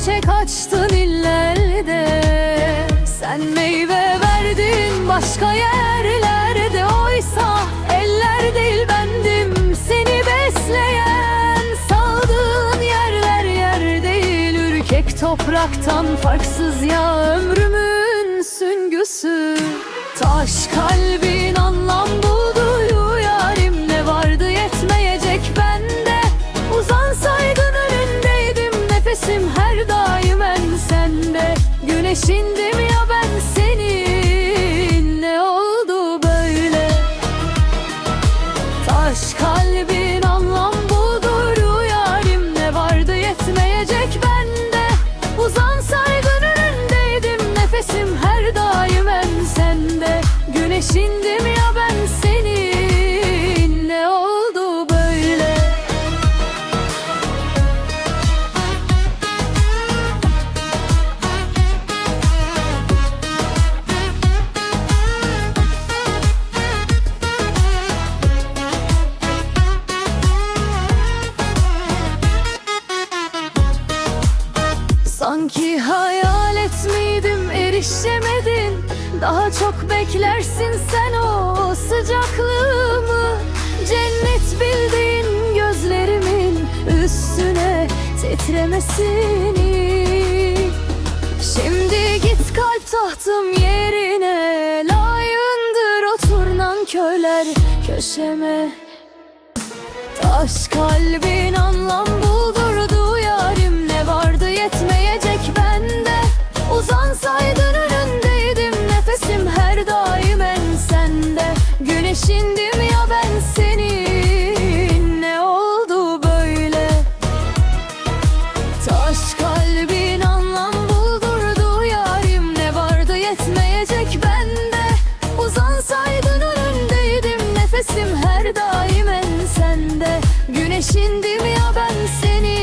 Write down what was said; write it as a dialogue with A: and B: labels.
A: çiçek açtın illerde? Sen meyve verdin başka yerlerde. Oysa eller değil bendim seni besleyen. Saldığın yerler yer değil ürkek topraktan farksız ya. Ömrümün süngüsü Taş kalbin anlam buldu yarim ne vardı yetmeyecek bende. Uzansaydın önündeydim nefesim her Güneşindim miydim erişemedin Daha çok beklersin sen o sıcaklığımı. Cennet bildiğin gözlerimin üstüne titremesini. Şimdi git kalp tahtım yerine. Layığındır otur nankörler köşeme. Taş kalbin anlam Güneşindim ya ben senin